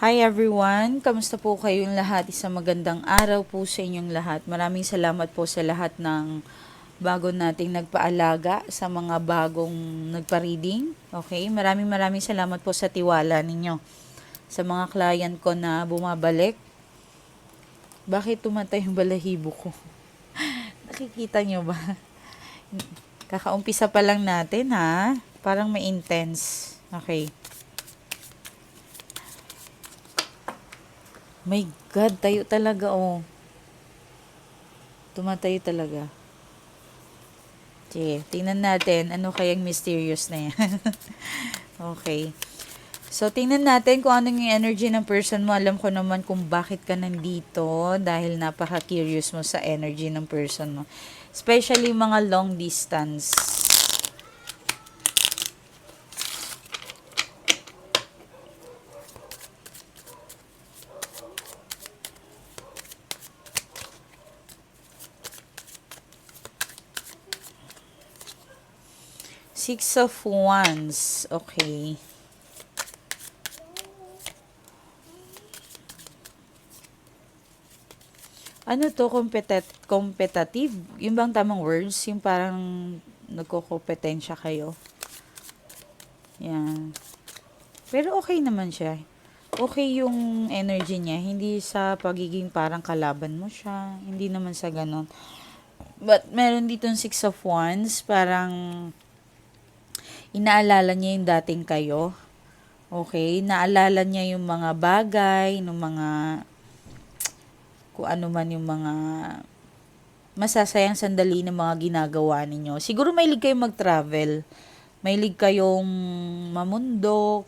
Hi everyone! Kamusta po kayong lahat? Isang magandang araw po sa inyong lahat. Maraming salamat po sa lahat ng bago nating nagpaalaga, sa mga bagong nagpa-reading. Okay? Maraming maraming salamat po sa tiwala ninyo. Sa mga client ko na bumabalik. Bakit tumatay yung balahibo ko? Nakikita nyo ba? Kakaumpisa pa lang natin ha. Parang may intense. Okay. My God, tayo talaga, oh. Tumatayo talaga. Sige, tingnan natin ano kayang mysterious na yan. okay. So, tingnan natin kung ano yung energy ng person mo. Alam ko naman kung bakit ka nandito dahil napaka-curious mo sa energy ng person mo. Especially mga long distance. Six of Wands. Okay. Ano to? Competet competitive? Yung bang tamang words? Yung parang nagko-kompetensya kayo. Yan. Pero okay naman siya. Okay yung energy niya. Hindi sa pagiging parang kalaban mo siya. Hindi naman sa ganon. But meron dito Six of Wands. Parang inaalala niya yung dating kayo. Okay? Naalala niya yung mga bagay, yung mga kung ano man yung mga masasayang sandali ng mga ginagawa ninyo. Siguro may lig kayong mag-travel. May lig kayong mamundok.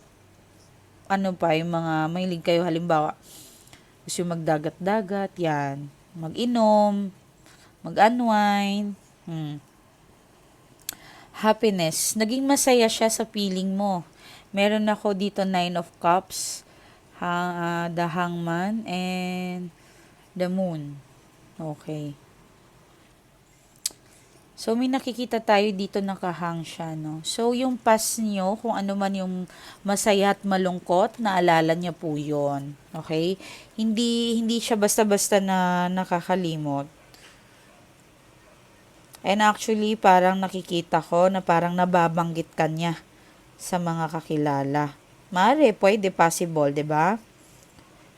Ano pa, yung mga may lig kayo halimbawa. Gusto yung magdagat-dagat, yan. Mag-inom, mag-unwind. Hmm. Happiness. Naging masaya siya sa feeling mo. Meron ako dito Nine of Cups, ha, uh, the Hangman, and the Moon. Okay. So, may nakikita tayo dito nakahang siya, no? So, yung past nyo, kung ano man yung masaya at malungkot, naalala niya po yon Okay? Hindi, hindi siya basta-basta na nakakalimot. And actually, parang nakikita ko na parang nababanggit ka niya sa mga kakilala. Mare, pwede, possible, ba diba?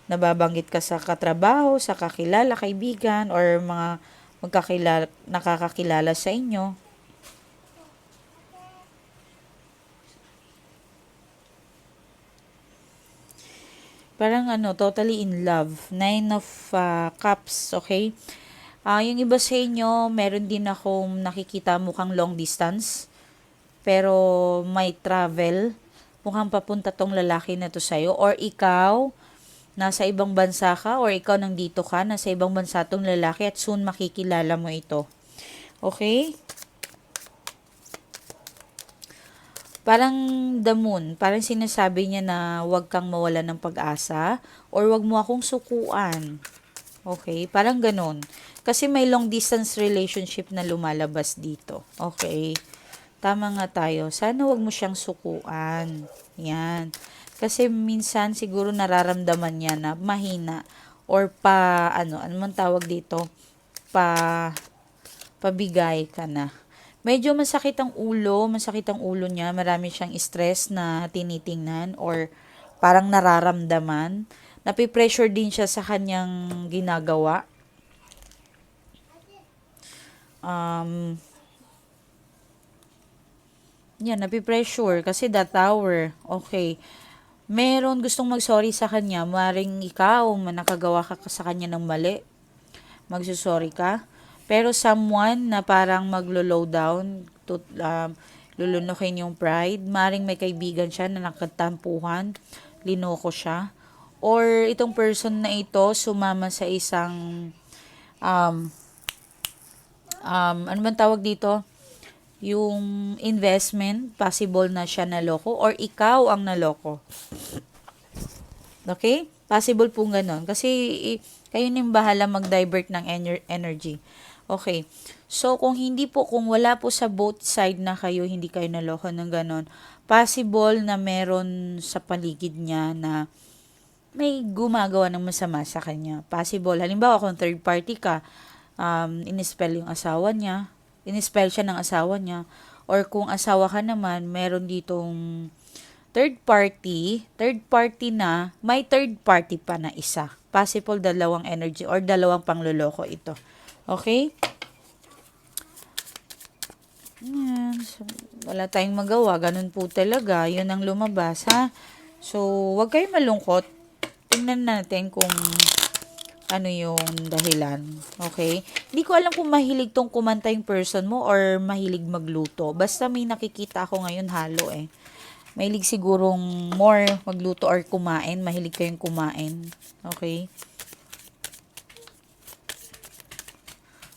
Nababanggit ka sa katrabaho, sa kakilala, kaibigan, or mga magkakilala, nakakakilala sa inyo. Parang ano, totally in love. Nine of uh, cups, okay? Uh, yung iba sa inyo, meron din akong nakikita mukhang long distance. Pero may travel. Mukhang papunta tong lalaki na to sa'yo. Or ikaw, nasa ibang bansa ka or ikaw nandito ka, nasa ibang bansa tong lalaki at soon makikilala mo ito. Okay? Parang the moon, parang sinasabi niya na huwag kang mawala ng pag-asa or huwag mo akong sukuan. Okay? Parang ganun. Kasi may long distance relationship na lumalabas dito. Okay? Tama nga tayo. Sana huwag mo siyang sukuan. Yan. Kasi minsan siguro nararamdaman niya na mahina or pa ano, ano man tawag dito, pa pabigay ka na. Medyo masakit ang ulo, masakit ang ulo niya, marami siyang stress na tinitingnan or parang nararamdaman. Napipressure din siya sa kanyang ginagawa. Um, yan, napipressure kasi that tower. Okay meron gustong mag-sorry sa kanya, maring ikaw, nakagawa ka sa kanya ng mali, magsusorry ka. Pero someone na parang maglo-low down, to, um, lulunukin yung pride, maring may kaibigan siya na nakatampuhan, linoko siya. Or itong person na ito, sumama sa isang, um, um, ano man tawag dito? yung investment, possible na siya naloko or ikaw ang naloko. Okay? Possible po ganun. Kasi kayo ning bahala mag-divert ng ener- energy. Okay. So, kung hindi po, kung wala po sa both side na kayo, hindi kayo naloko ng ganun, possible na meron sa paligid niya na may gumagawa ng masama sa kanya. Possible. Halimbawa, kung third party ka, um, inispell yung asawa niya, inispell siya ng asawa niya, or kung asawa ka naman, meron ditong third party, third party na, may third party pa na isa. Possible dalawang energy or dalawang pangloloko ito. Okay? Yan. So, wala tayong magawa. Ganun po talaga. Yun ang lumabas, ha? So, wag kayong malungkot. Tingnan natin kung ano yung dahilan. Okay? Hindi ko alam kung mahilig tong kumanta yung person mo or mahilig magluto. Basta may nakikita ako ngayon halo eh. Mahilig sigurong more magluto or kumain. Mahilig kayong kumain. Okay?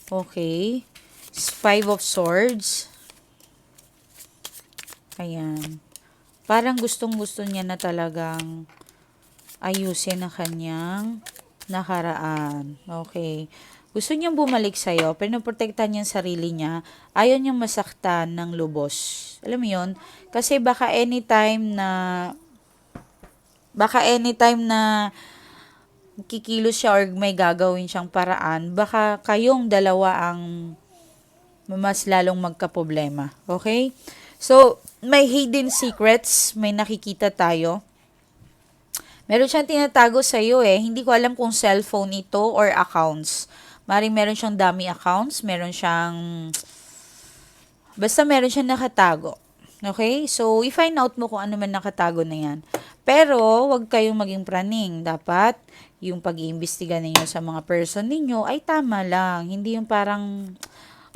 Okay. Five of Swords. Ayan. Parang gustong-gusto niya na talagang ayusin ang kanyang nakaraan. Okay. Gusto niyang bumalik sa'yo, pero naprotektahan niya sarili niya. Ayaw niyang masaktan ng lubos. Alam mo yun? Kasi baka anytime na baka anytime na kikilos siya or may gagawin siyang paraan, baka kayong dalawa ang mas lalong magkaproblema. Okay? So, may hidden secrets, may nakikita tayo. Meron siyang tinatago sa iyo eh. Hindi ko alam kung cellphone ito or accounts. Maring meron siyang dummy accounts, meron siyang basta meron siyang nakatago. Okay? So, i-find out mo kung ano man nakatago na yan. Pero, wag kayong maging praning. Dapat, yung pag-iimbestiga ninyo sa mga person ninyo ay tama lang. Hindi yung parang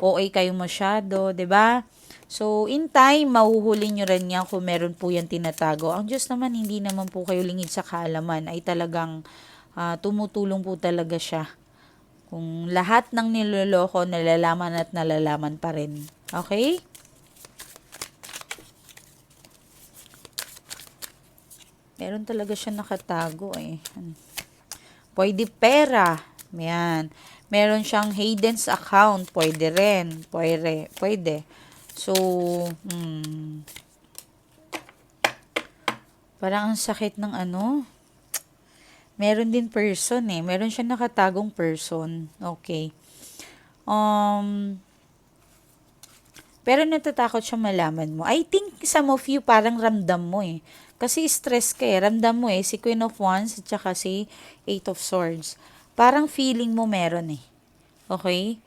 OA kayo masyado, 'di ba? So, in time, mahuhuli nyo rin yan kung meron po yan tinatago. Ang Diyos naman, hindi naman po kayo lingid sa kaalaman. Ay talagang uh, tumutulong po talaga siya. Kung lahat ng niloloko, nalalaman at nalalaman pa rin. Okay? Meron talaga siya nakatago eh. Pwede pera. Yan. Meron siyang Hayden's account. Pwede rin. Pwede. Pwede. So, hmm. Parang ang sakit ng ano. Meron din person eh. Meron siya nakatagong person. Okay. Um, pero natatakot siya malaman mo. I think some of you parang ramdam mo eh. Kasi stress ka eh. Ramdam mo eh. Si Queen of Wands at saka si Eight of Swords. Parang feeling mo meron eh. Okay?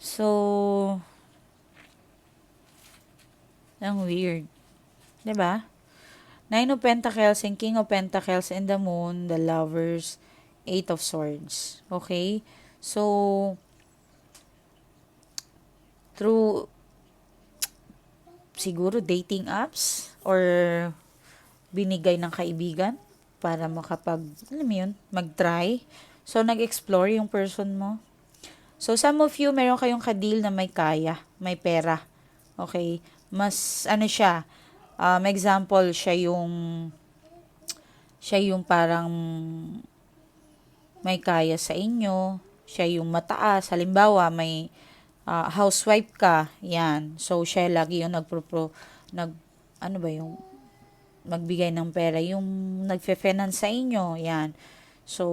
So, ang weird. ba? Diba? Nine of Pentacles and King of Pentacles and the Moon, the Lovers, Eight of Swords. Okay? So, through siguro dating apps or binigay ng kaibigan para makapag, alam mo yun, mag-try. So, nag-explore yung person mo. So, some of you, meron kayong kadil na may kaya, may pera. Okay? Mas, ano siya, um, example, siya yung, siya yung parang may kaya sa inyo, siya yung mataas. Halimbawa, may uh, housewife ka, yan. So, siya lagi yung nagpro, nag, ano ba yung, magbigay ng pera, yung nagfe-finance sa inyo, yan. So,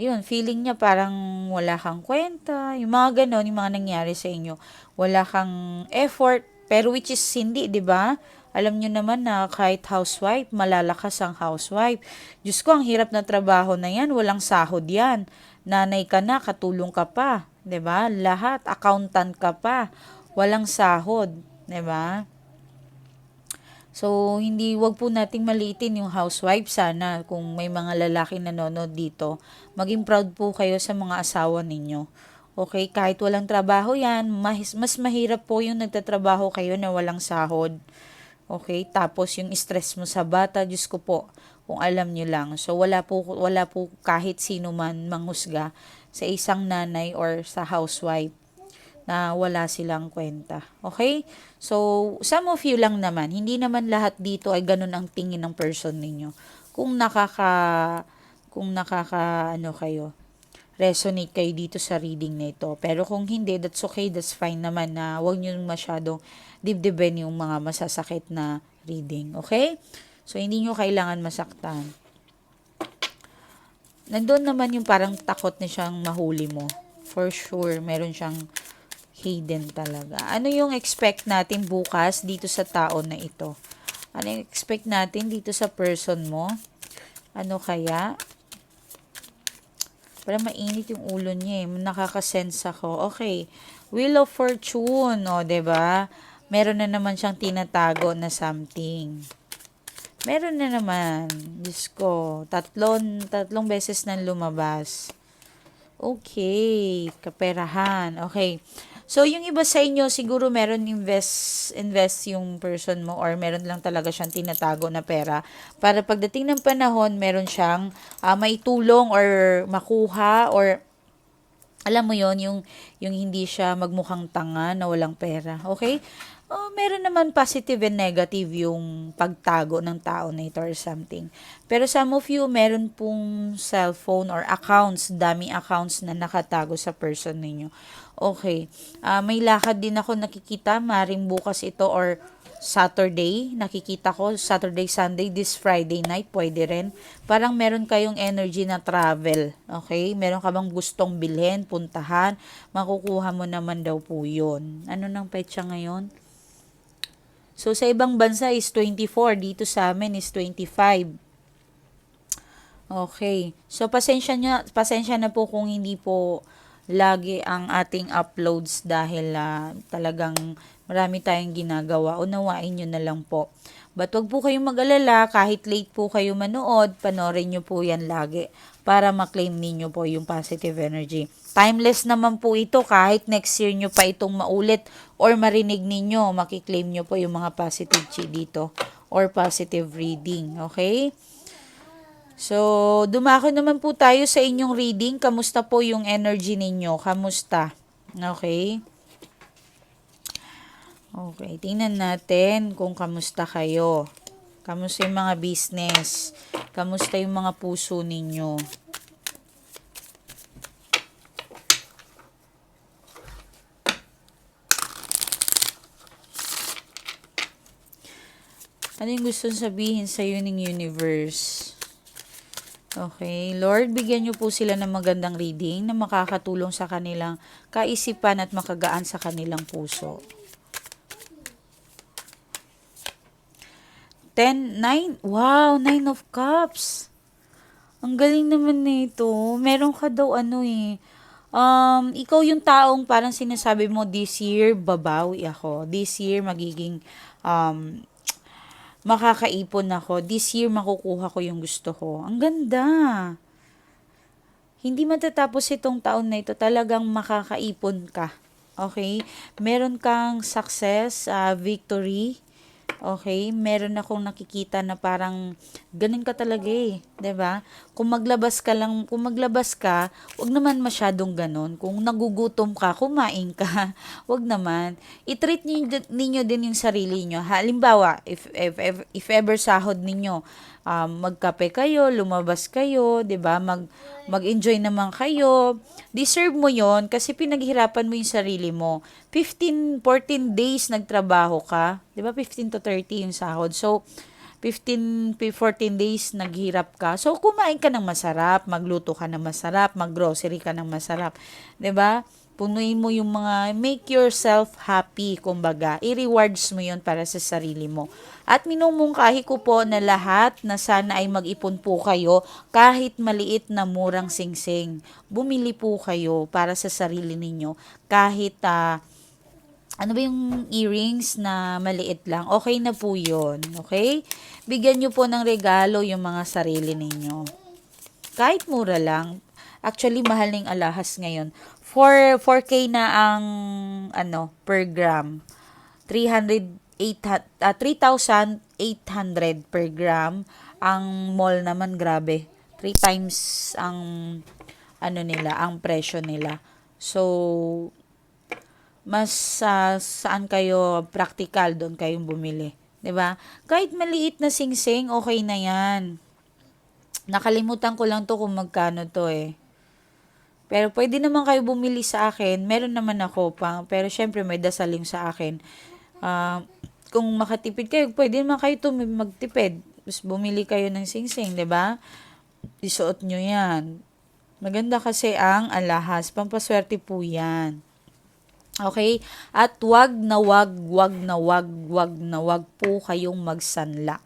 yun, feeling niya parang wala kang kwenta, yung mga ganon, yung mga nangyari sa inyo. Wala kang effort, pero which is hindi, di ba? Alam nyo naman na kahit housewife, malalakas ang housewife. Diyos ko, ang hirap na trabaho na yan, walang sahod yan. Nanay ka na, katulong ka pa, 'di ba? Lahat accountant ka pa, walang sahod, 'di ba? So, hindi, wag po nating maliitin yung housewife sana kung may mga lalaki nanonood dito. Maging proud po kayo sa mga asawa ninyo. Okay, kahit walang trabaho yan, mas, mas mahirap po yung nagtatrabaho kayo na walang sahod. Okay, tapos yung stress mo sa bata, Diyos ko po, kung alam nyo lang. So, wala po, wala po kahit sino man manghusga sa isang nanay or sa housewife na wala silang kwenta. Okay? So, some of you lang naman. Hindi naman lahat dito ay ganun ang tingin ng person ninyo. Kung nakaka, kung nakaka, ano kayo, resonate kayo dito sa reading na ito. Pero kung hindi, that's okay, that's fine naman na huwag nyo masyadong dibdiben yung mga masasakit na reading. Okay? So, hindi nyo kailangan masaktan. nandun naman yung parang takot na siyang mahuli mo. For sure, meron siyang hidden talaga. Ano yung expect natin bukas dito sa tao na ito? Ano yung expect natin dito sa person mo? Ano kaya? Para mainit yung ulo niya eh. Nakakasense ako. Okay. Wheel of Fortune. O, 'di ba? Meron na naman siyang tinatago na something. Meron na naman. Diyos ko. Tatlong, tatlong beses nang lumabas. Okay. Kaperahan. Okay. So, yung iba sa inyo, siguro meron invest, invest yung person mo or meron lang talaga siyang tinatago na pera para pagdating ng panahon, meron siyang uh, maitulong or makuha or alam mo yon yung, yung hindi siya magmukhang tanga na walang pera. Okay? Oh, meron naman positive and negative yung pagtago ng tao na ito or something. Pero some of you, meron pong cellphone or accounts, dami accounts na nakatago sa person ninyo. Okay. Uh, may lakad din ako nakikita, maring bukas ito or Saturday, nakikita ko, Saturday, Sunday, this Friday night, pwede rin. Parang meron kayong energy na travel, okay? Meron ka bang gustong bilhin, puntahan, makukuha mo naman daw po yun. Ano nang petsa ngayon? So, sa ibang bansa is 24, dito sa amin is 25. Okay. So, pasensya, na, pasensya na po kung hindi po lagi ang ating uploads dahil uh, talagang marami tayong ginagawa. Unawain nyo na lang po. But wag po kayong mag-alala, kahit late po kayo manood, panorin nyo po yan lagi para maklaim ninyo po yung positive energy. Timeless naman po ito, kahit next year nyo pa itong maulit or marinig ninyo, makiklaim nyo po yung mga positive chi dito or positive reading. Okay? So, dumako naman po tayo sa inyong reading. Kamusta po yung energy ninyo? Kamusta? Okay? Okay, tingnan natin kung kamusta kayo. Kamusta yung mga business? Kamusta yung mga puso ninyo? Ano yung gusto sabihin sa iyo ng universe? Okay. Lord, bigyan niyo po sila ng magandang reading na makakatulong sa kanilang kaisipan at makagaan sa kanilang puso. 10, 9, wow, 9 of cups. Ang galing naman nito. Meron ka daw ano eh. Um, ikaw yung taong parang sinasabi mo, this year, babawi ako. This year, magiging um, makakaipon ako. This year, makukuha ko yung gusto ko. Ang ganda. Hindi matatapos itong taon na ito. Talagang makakaipon ka. Okay? Meron kang success, uh, victory, Okay? Meron akong nakikita na parang ganun ka talaga eh, ba? Kung maglabas ka lang, kung maglabas ka, 'wag naman masyadong ganun. Kung nagugutom ka, kumain ka. 'Wag naman. I-treat niyo, ninyo din yung sarili niyo. Halimbawa, if if if, if ever sahod ninyo, um, magkape kayo, lumabas kayo, 'di ba? Mag mag-enjoy naman kayo. Deserve mo 'yon kasi pinaghirapan mo yung sarili mo. 15 14 days nagtrabaho ka, 'di ba? 15 to 30 yung sahod. So 15 14 days naghirap ka. So kumain ka ng masarap, magluto ka ng masarap, maggrocery ka ng masarap, 'di ba? Punuin mo yung mga, make yourself happy, kumbaga. I-rewards mo yon para sa sarili mo. At minumungkahi ko po na lahat na sana ay mag-ipon po kayo kahit maliit na murang singsing. Bumili po kayo para sa sarili ninyo kahit uh, ano ba yung earrings na maliit lang, okay na po yon okay? Bigyan nyo po ng regalo yung mga sarili ninyo. Kahit mura lang, actually mahal ng alahas ngayon. 4 4K na ang ano per gram. 300 8, uh, 3,800 per gram. Ang mall naman grabe. 3 times ang ano nila, ang presyo nila. So mas uh, saan kayo practical doon kayong bumili, 'di ba? Kahit maliit na singsing, okay na 'yan. Nakalimutan ko lang to kung magkano to eh. Pero pwede naman kayo bumili sa akin. Meron naman ako pa. Pero syempre may dasaling sa akin. Uh, kung makatipid kayo, pwede naman kayo to magtipid. Tapos bumili kayo ng singsing, di ba? isuot nyo yan. Maganda kasi ang alahas. Pampaswerte po yan. Okay? At wag na wag, wag na wag, wag na wag po kayong magsanla.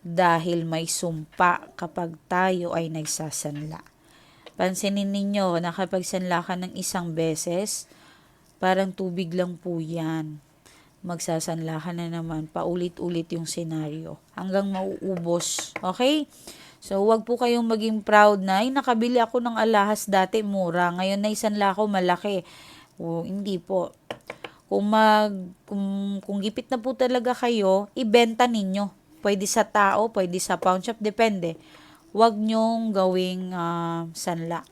Dahil may sumpa kapag tayo ay nagsasanla. Pansinin ninyo na kapag sanla ng isang beses, parang tubig lang po yan. Magsasanla ka na naman, paulit-ulit yung senaryo. Hanggang mauubos. Okay? So, wag po kayong maging proud na, ay, nakabili ako ng alahas dati, mura. Ngayon na isanla ko, malaki. O, hindi po. Kung mag, kung, kung gipit na po talaga kayo, ibenta ninyo. Pwede sa tao, pwede sa pawn shop, depende. Huwag nyong gawing ah, sanla.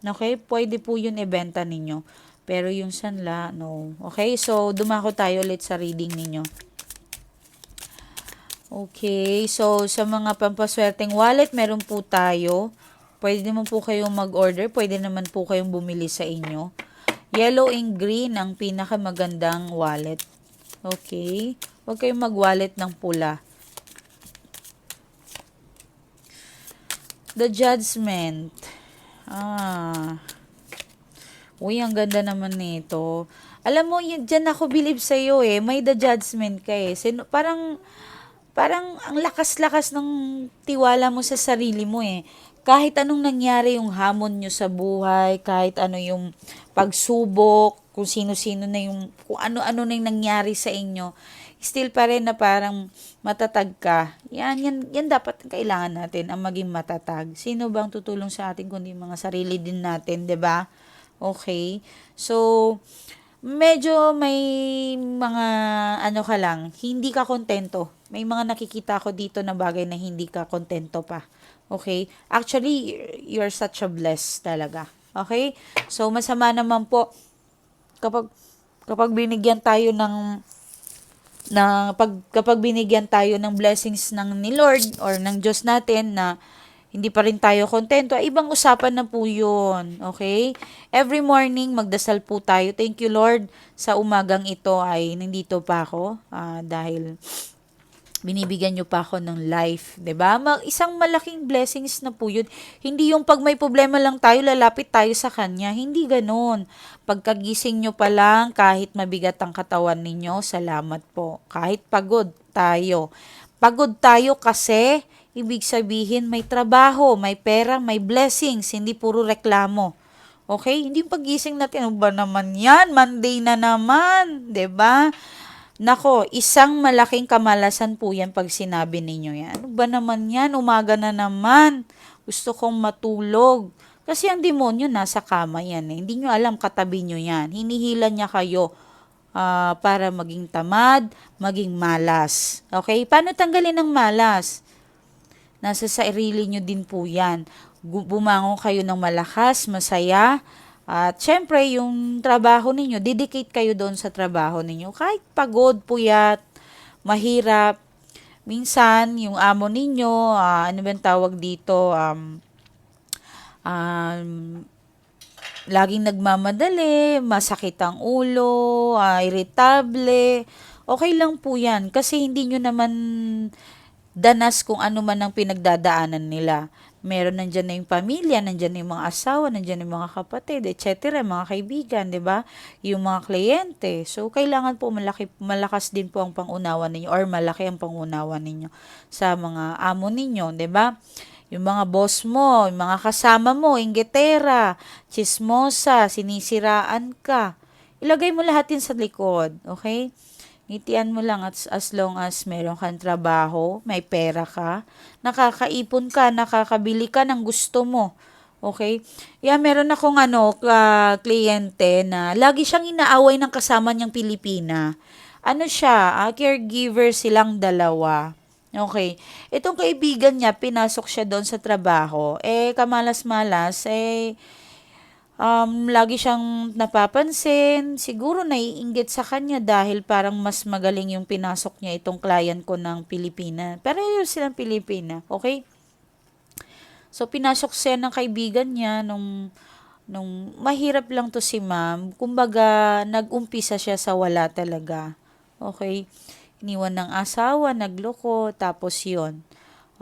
Okay? Pwede po yun ibenta ninyo. Pero yung sanla, no. Okay? So, dumako tayo ulit sa reading ninyo. Okay, so sa mga pampaswerteng wallet, meron po tayo. Pwede naman po kayong mag-order, pwede naman po kayong bumili sa inyo. Yellow and green ang pinakamagandang wallet. Okay, huwag kayong mag-wallet ng pula. The Judgment. Ah. Uy, ang ganda naman nito. Alam mo, yun, dyan ako believe sa'yo eh. May the judgment ka eh. Sino, parang, parang ang lakas-lakas ng tiwala mo sa sarili mo eh. Kahit anong nangyari yung hamon nyo sa buhay, kahit ano yung pagsubok, kung sino-sino na yung, kung ano-ano na yung nangyari sa inyo, still pa rin na parang matatag ka. Yan, yan, yan dapat kailangan natin, ang maging matatag. Sino bang tutulong sa atin kundi mga sarili din natin, 'di ba? Okay? So, medyo may mga ano ka lang, hindi ka kontento. May mga nakikita ko dito na bagay na hindi ka kontento pa. Okay? Actually, you're such a bless talaga. Okay? So, masama naman po kapag kapag binigyan tayo ng na pag kapag binigyan tayo ng blessings ng ni Lord or ng Diyos natin na hindi pa rin tayo kontento, ay ibang usapan na po yun. Okay? Every morning, magdasal po tayo. Thank you, Lord, sa umagang ito ay nandito pa ako ah, dahil binibigyan nyo pa ako ng life, 'di ba? Mag isang malaking blessings na po 'yun. Hindi yung pag may problema lang tayo lalapit tayo sa kanya, hindi ganoon. Pagkagising nyo pa lang kahit mabigat ang katawan ninyo, salamat po. Kahit pagod tayo. Pagod tayo kasi ibig sabihin may trabaho, may pera, may blessings, hindi puro reklamo. Okay? Hindi yung pagising natin, ano ba naman yan? Monday na naman, 'di ba? Nako, isang malaking kamalasan po yan pag sinabi ninyo yan. Ano ba naman yan? Umaga na naman. Gusto kong matulog. Kasi ang demonyo nasa kama yan eh. Hindi nyo alam katabi nyo yan. Hinihila niya kayo ah, para maging tamad, maging malas. Okay? Paano tanggalin ang malas? Nasa sarili nyo din po yan. Bumangon kayo ng malakas, masaya, at syempre, yung trabaho ninyo, dedicate kayo doon sa trabaho ninyo. Kahit pagod, puyat, mahirap, minsan, yung amo ninyo, ah, ano ba tawag dito, um, um, laging nagmamadali, masakit ang ulo, ah, irritable, okay lang po yan. Kasi hindi nyo naman danas kung ano man ang pinagdadaanan nila. Meron nandyan na yung pamilya, nandyan na yung mga asawa, nandyan na yung mga kapatid, etc., mga kaibigan, di ba? Yung mga kliyente. So, kailangan po malaki, malakas din po ang pangunawa ninyo or malaki ang pangunawa ninyo sa mga amo ninyo, di ba? Yung mga boss mo, yung mga kasama mo, ingetera, chismosa, sinisiraan ka. Ilagay mo lahat yun sa likod, okay? Ngitian mo lang as, as long as meron kang trabaho, may pera ka, nakakaipon ka, nakakabili ka ng gusto mo. Okay? Yeah, meron akong ano, ka, kliyente na lagi siyang inaaway ng kasama niyang Pilipina. Ano siya, ah, caregiver silang dalawa. Okay. Itong kaibigan niya, pinasok siya doon sa trabaho. Eh, kamalas-malas, eh, um, lagi siyang napapansin. Siguro naiinggit sa kanya dahil parang mas magaling yung pinasok niya itong client ko ng Pilipina. Pero yun silang Pilipina, okay? So, pinasok siya ng kaibigan niya nung, nung mahirap lang to si ma'am. Kumbaga, nag-umpisa siya sa wala talaga. Okay? Iniwan ng asawa, nagloko, tapos yon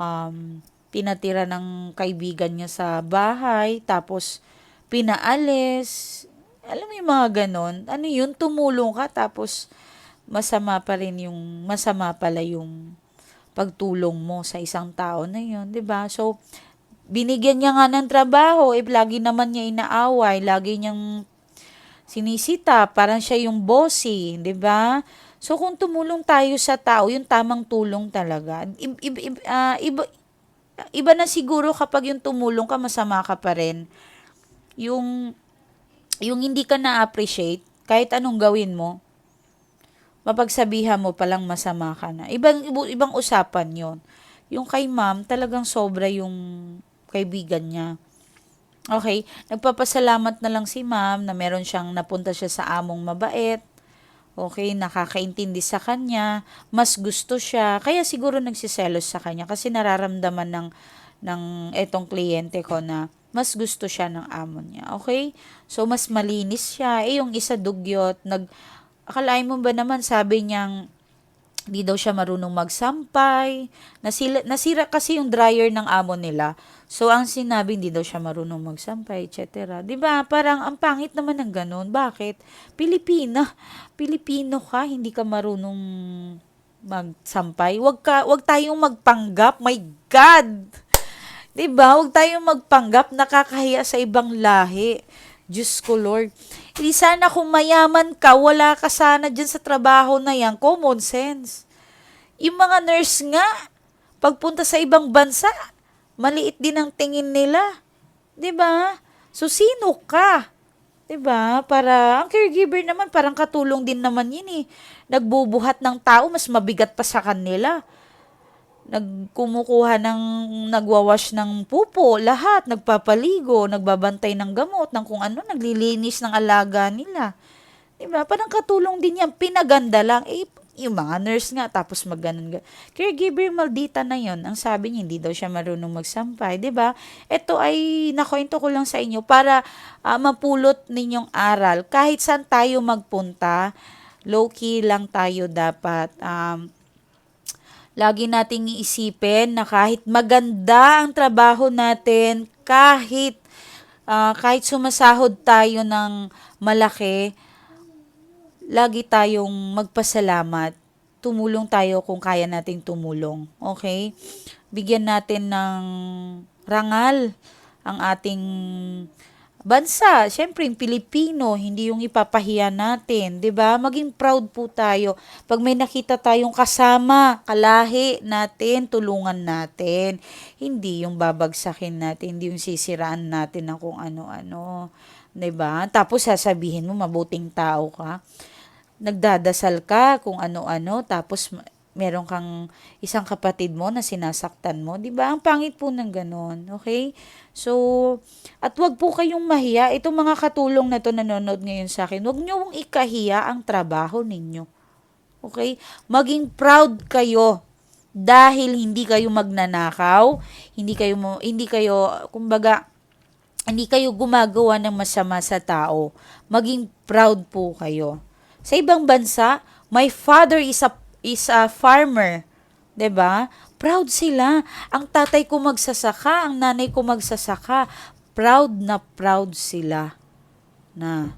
um, pinatira ng kaibigan niya sa bahay, tapos pinaalis. Alam mo yung mga ganon? Ano yun? Tumulong ka, tapos masama pa rin yung, masama pala yung pagtulong mo sa isang tao na yun, 'di ba? So, binigyan niya nga ng trabaho, eh, lagi naman niya inaaway, lagi niyang sinisita, parang siya yung bossy, 'di ba? So kung tumulong tayo sa tao, yung tamang tulong talaga. Iba, iba, iba, iba na siguro kapag yung tumulong ka, masama ka pa rin. Yung, yung hindi ka na-appreciate, kahit anong gawin mo, mapagsabihan mo palang masama ka na. Ibang, ibang usapan yon Yung kay ma'am, talagang sobra yung kaibigan niya. Okay, nagpapasalamat na lang si ma'am na meron siyang napunta siya sa among mabait. Okay, nakakaintindi sa kanya, mas gusto siya, kaya siguro nagsiselos sa kanya kasi nararamdaman ng ng etong kliyente ko na mas gusto siya ng amo niya. Okay? So mas malinis siya. Eh yung isa dugyot, nag akalain mo ba naman sabi niyang di daw siya marunong magsampay. Nasila, nasira kasi yung dryer ng amo nila. So, ang sinabi, hindi daw siya marunong magsampay, etc. ba Parang ang pangit naman ng ganun. Bakit? Pilipina. Pilipino ka, hindi ka marunong magsampay. Wag, ka, wag tayong magpanggap. My God! 'Di ba Wag tayong magpanggap. Nakakahiya sa ibang lahi. Diyos ko, Lord. Hindi sana kung mayaman ka, wala ka sana dyan sa trabaho na yan. Common sense. Yung mga nurse nga, pagpunta sa ibang bansa, maliit din ang tingin nila. 'Di ba? So, sino ka? 'Di ba? Para, ang caregiver naman, parang katulong din naman yun eh. Nagbubuhat ng tao, mas mabigat pa sa kanila nagkumukuha ng nagwawash ng pupo, lahat, nagpapaligo, nagbabantay ng gamot, ng kung ano, naglilinis ng alaga nila. Diba? Parang katulong din yan. Pinaganda lang. Eh, yung mga nurse nga, tapos maganon. Caregiver maldita na yon Ang sabi niya, hindi daw siya marunong magsampay. ba Ito ay nakwento ko lang sa inyo para uh, mapulot ninyong aral. Kahit saan tayo magpunta, low-key lang tayo dapat. Um, Lagi nating iisipin na kahit maganda ang trabaho natin, kahit uh, kahit sumasahod tayo ng malaki, lagi tayong magpasalamat. Tumulong tayo kung kaya nating tumulong. Okay? Bigyan natin ng rangal ang ating bansa. Siyempre, yung Pilipino, hindi yung ipapahiya natin, 'di ba? Maging proud po tayo. Pag may nakita tayong kasama, kalahi natin, tulungan natin. Hindi yung babagsakin natin, hindi yung sisiraan natin ng kung ano-ano. 'di ba? Tapos sasabihin mo mabuting tao ka. Nagdadasal ka kung ano-ano, tapos meron kang isang kapatid mo na sinasaktan mo, 'di ba? Ang pangit po ng ganon, okay? So, at wag po kayong mahiya. Itong mga katulong na to nanonood ngayon sa akin, wag niyo wong ikahiya ang trabaho ninyo. Okay? Maging proud kayo dahil hindi kayo magnanakaw, hindi kayo hindi kayo kumbaga hindi kayo gumagawa ng masama sa tao. Maging proud po kayo. Sa ibang bansa, my father is a is a farmer. 'Di ba? Proud sila. Ang tatay ko magsasaka, ang nanay ko magsasaka. Proud na proud sila. Na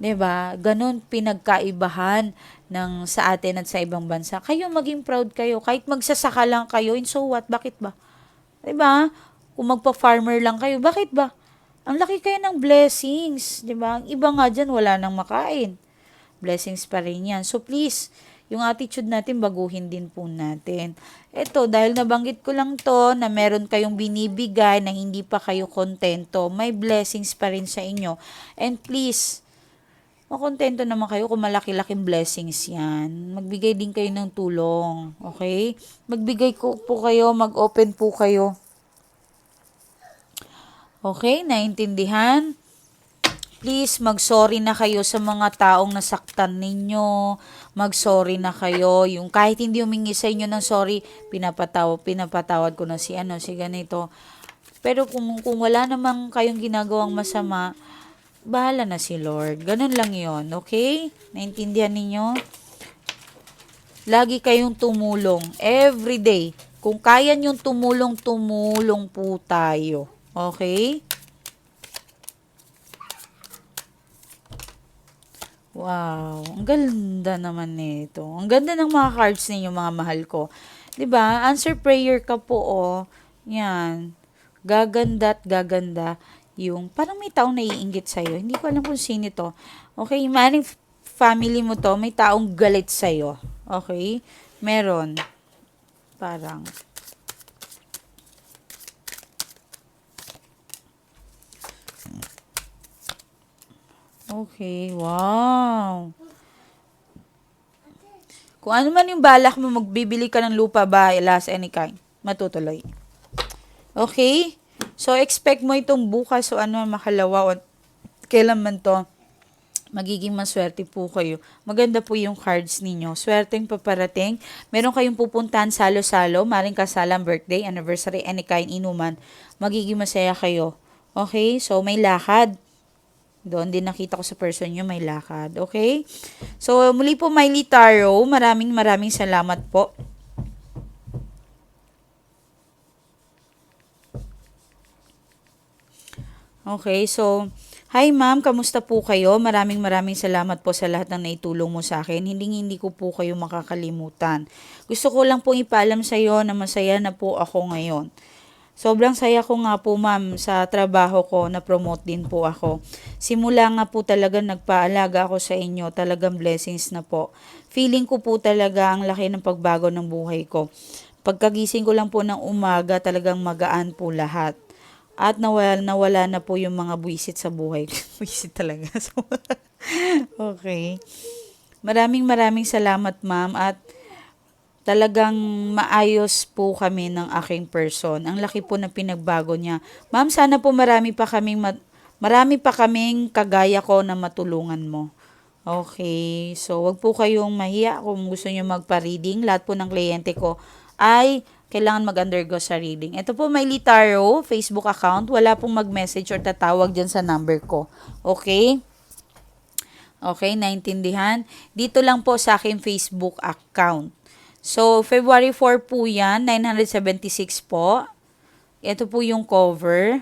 'di ba? Ganun pinagkaibahan ng sa atin at sa ibang bansa. Kayo maging proud kayo kahit magsasaka lang kayo. In so what? Bakit ba? 'Di ba? Kung magpa-farmer lang kayo, bakit ba? Ang laki kayo ng blessings, 'di ba? Ang iba nga diyan wala nang makain. Blessings pa rin 'yan. So please, yung attitude natin baguhin din po natin. Ito, dahil nabanggit ko lang to na meron kayong binibigay na hindi pa kayo kontento, may blessings pa rin sa inyo. And please, makontento naman kayo kung malaki-laking blessings yan. Magbigay din kayo ng tulong. Okay? Magbigay ko po kayo, mag-open po kayo. Okay, naintindihan? Please, mag-sorry na kayo sa mga taong nasaktan ninyo. Mag-sorry na kayo. Yung kahit hindi humingi sa inyo ng sorry, pinapataw, pinapatawad ko na si ano, si ganito. Pero kung, kung wala namang kayong ginagawang masama, bahala na si Lord. Ganun lang yon okay? Naintindihan ninyo? Lagi kayong tumulong. Every day. Kung kaya nyo tumulong, tumulong po tayo. Okay? Wow, ang ganda naman nito. Ang ganda ng mga cards ninyo, mga mahal ko. 'Di ba? Answer prayer ka po, oh. Yan. Gaganda at gaganda yung parang may taong naiinggit sa'yo. Hindi ko alam kung sino to. Okay, maring family mo to, may taong galit sa'yo. Okay? Meron. Parang. Okay, wow. Kung ano man yung balak mo, magbibili ka ng lupa ba, last any kind, matutuloy. Okay? So, expect mo itong bukas o ano, makalawa o kailan man to, magiging maswerte po kayo. Maganda po yung cards ninyo. Swerteng paparating. Meron kayong pupuntahan salo-salo, maring kasalang birthday, anniversary, any kind, inuman. Magiging masaya kayo. Okay? So, may lakad. Doon din nakita ko sa person nyo, may lakad. Okay? So, muli po, Miley Taro, maraming maraming salamat po. Okay, so, hi ma'am, kamusta po kayo? Maraming maraming salamat po sa lahat ng naitulong mo sa akin. Hindi hindi ko po kayo makakalimutan. Gusto ko lang pong ipaalam sa iyo na masaya na po ako ngayon. Sobrang saya ko nga po ma'am sa trabaho ko, na-promote din po ako. Simula nga po talaga nagpaalaga ako sa inyo, talagang blessings na po. Feeling ko po talaga ang laki ng pagbago ng buhay ko. Pagkagising ko lang po ng umaga, talagang magaan po lahat. At nawala, nawala na po yung mga buwisit sa buhay. buwisit talaga. Okay. Maraming maraming salamat ma'am at talagang maayos po kami ng aking person. Ang laki po ng pinagbago niya. Ma'am, sana po marami pa kaming ma- marami pa kaming kagaya ko na matulungan mo. Okay, so wag po kayong mahiya kung gusto niyo magpa-reading. Lahat po ng kliyente ko ay kailangan mag-undergo sa reading. Ito po may Litaro Facebook account. Wala pong mag-message or tatawag dyan sa number ko. Okay? Okay, naintindihan? Dito lang po sa aking Facebook account. So, February 4 po yan, 976 po. Ito po yung cover.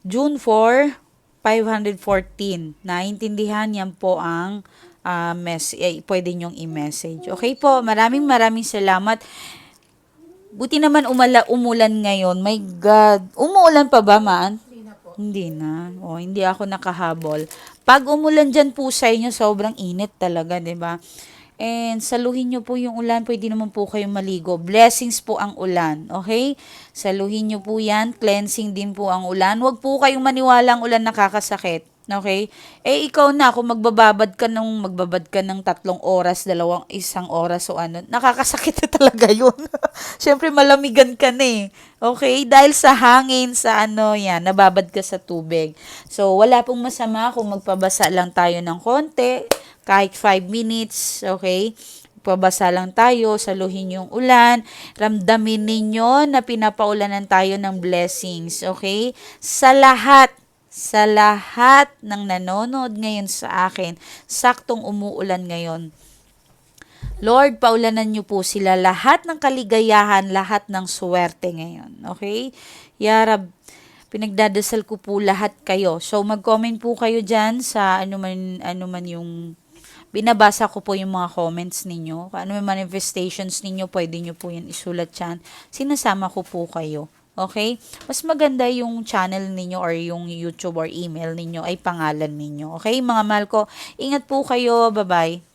June 4, 514. Naintindihan yan po ang uh, mess eh, pwede nyong i-message. Okay po, maraming maraming salamat. Buti naman umala, umulan ngayon. My God. Umuulan pa ba, man? Hindi na po. Hindi na. O, hindi ako nakahabol. Pag umulan dyan po sa inyo, sobrang init talaga, 'di ba? And saluhin nyo po yung ulan, pwede naman po kayong maligo. Blessings po ang ulan, okay? Saluhin nyo po yan, cleansing din po ang ulan. Huwag po kayong maniwala ang ulan nakakasakit. Okay? Eh, ikaw na, kung magbababad ka ng, magbabad ka ng tatlong oras, dalawang, isang oras o ano, nakakasakit na talaga yun. Siyempre, malamigan ka na eh. Okay? Dahil sa hangin, sa ano, yan, nababad ka sa tubig. So, wala pong masama kung magpabasa lang tayo ng konti, kahit 5 minutes, okay? Pabasa lang tayo, saluhin yung ulan, ramdamin ninyo na pinapaulanan tayo ng blessings, okay? Sa lahat sa lahat ng nanonood ngayon sa akin, saktong umuulan ngayon. Lord, paulanan niyo po sila lahat ng kaligayahan, lahat ng swerte ngayon. Okay? Yarab, pinagdadasal ko po lahat kayo. So, mag-comment po kayo dyan sa ano man, ano man yung binabasa ko po yung mga comments ninyo. Kung ano yung manifestations ninyo, pwede nyo po yan isulat dyan. Sinasama ko po kayo. Okay? Mas maganda yung channel ninyo or yung YouTube or email ninyo ay pangalan ninyo. Okay? Mga mahal ko, ingat po kayo. Bye-bye.